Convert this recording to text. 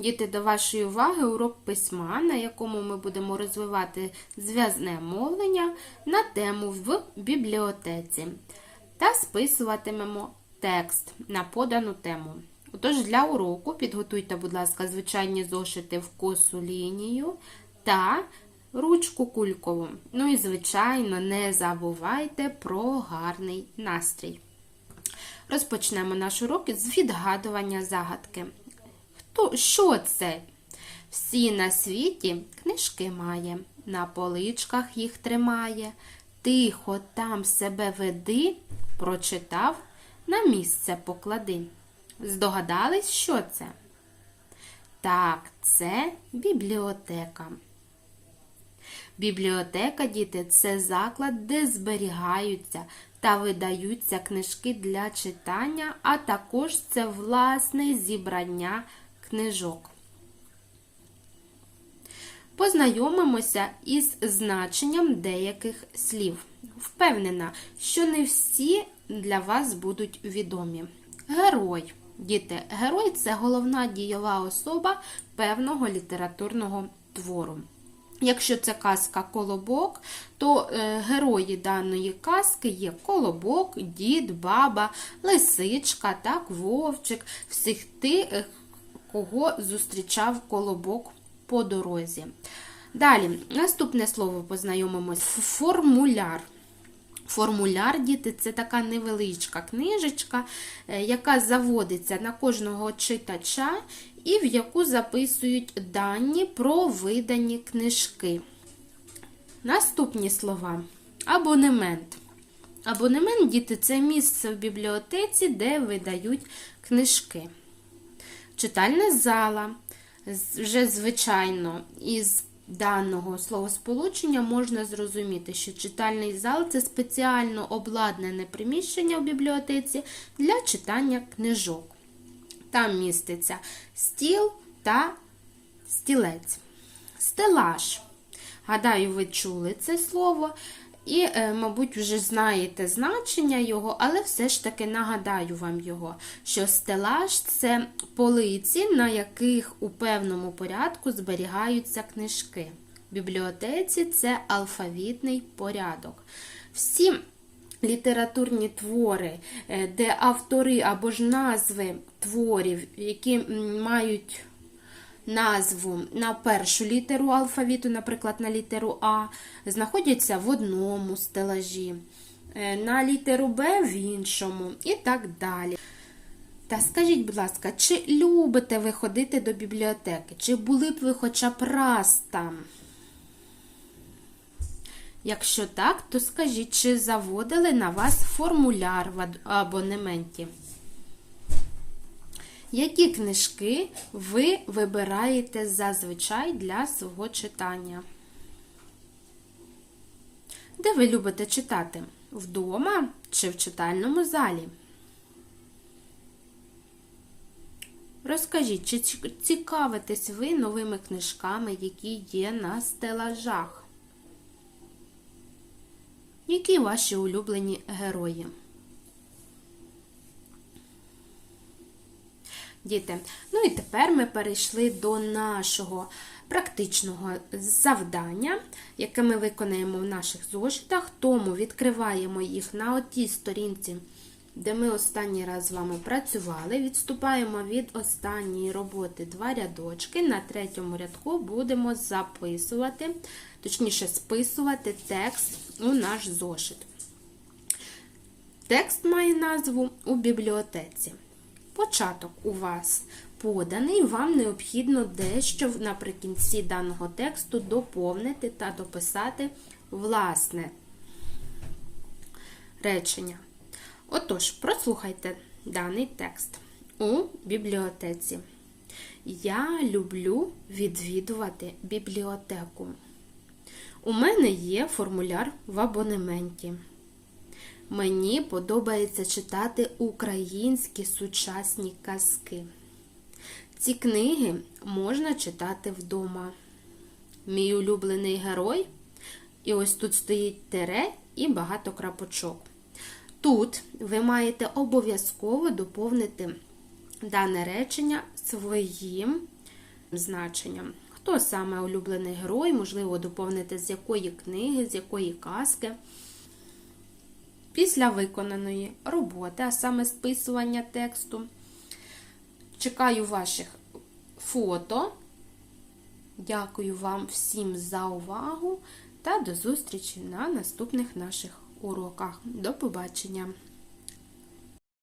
Діти, до вашої уваги урок письма, на якому ми будемо розвивати зв'язне мовлення на тему в бібліотеці та списуватимемо текст на подану тему. Отож, для уроку підготуйте, будь ласка, звичайні зошити в косу лінію та ручку кулькову. Ну і, звичайно, не забувайте про гарний настрій. Розпочнемо наш урок з відгадування загадки. Хто, що це? Всі на світі книжки має, на поличках їх тримає. Тихо там себе веди, прочитав, на місце поклади. Здогадались, що це? Так, це бібліотека. Бібліотека, діти, це заклад, де зберігаються та видаються книжки для читання, а також це власне зібрання книжок. Познайомимося із значенням деяких слів. Впевнена, що не всі для вас будуть відомі. Герой. Діти, герой це головна дієва особа певного літературного твору. Якщо це казка Колобок, то е, герої даної казки є Колобок, дід, баба, лисичка, так, вовчик, всіх тих, кого зустрічав Колобок по дорозі. Далі, наступне слово познайомимось. Формуляр. Формуляр, діти, це така невеличка книжечка, яка заводиться на кожного читача і в яку записують дані про видані книжки. Наступні слова. Абонемент. Абонемент, діти, це місце в бібліотеці, де видають книжки. Читальна зала. Вже, звичайно, із даного словосполучення можна зрозуміти, що читальний зал це спеціально обладнане приміщення в бібліотеці для читання книжок. Там міститься стіл та стілець. Стелаж. Гадаю, ви чули це слово. І, мабуть, вже знаєте значення його, але все ж таки нагадаю вам його, що стелаж це полиці, на яких у певному порядку зберігаються книжки. В бібліотеці це алфавітний порядок. Всі літературні твори, де автори або ж назви творів, які мають назву на першу літеру алфавіту, наприклад, на літеру А, знаходяться в одному стелажі, на літеру Б в іншому і так далі. Та скажіть, будь ласка, чи любите ви ходити до бібліотеки? Чи були б ви хоча б раз там? Якщо так, то скажіть, чи заводили на вас формуляр в абонементі? Які книжки ви вибираєте зазвичай для свого читання? Де ви любите читати? Вдома чи в читальному залі? Розкажіть, чи цікавитесь ви новими книжками, які є на стелажах? Які ваші улюблені герої? Діти, ну і тепер ми перейшли до нашого практичного завдання, яке ми виконаємо в наших зошитах, тому відкриваємо їх на отій сторінці, де ми останній раз з вами працювали. Відступаємо від останньої роботи два рядочки. На третьому рядку будемо записувати, точніше, списувати текст у наш зошит. Текст має назву у бібліотеці. Початок у вас поданий, вам необхідно дещо наприкінці даного тексту доповнити та дописати власне речення. Отож, прослухайте даний текст у бібліотеці. Я люблю відвідувати бібліотеку. У мене є формуляр в абонементі. Мені подобається читати українські сучасні казки. Ці книги можна читати вдома. Мій улюблений герой, і ось тут стоїть тере і багато крапочок. Тут ви маєте обов'язково доповнити дане речення своїм значенням. Хто саме улюблений герой, можливо, доповнити з якої книги, з якої казки. Після виконаної роботи, а саме списування тексту, чекаю ваших фото. Дякую вам всім за увагу та до зустрічі на наступних наших уроках. До побачення!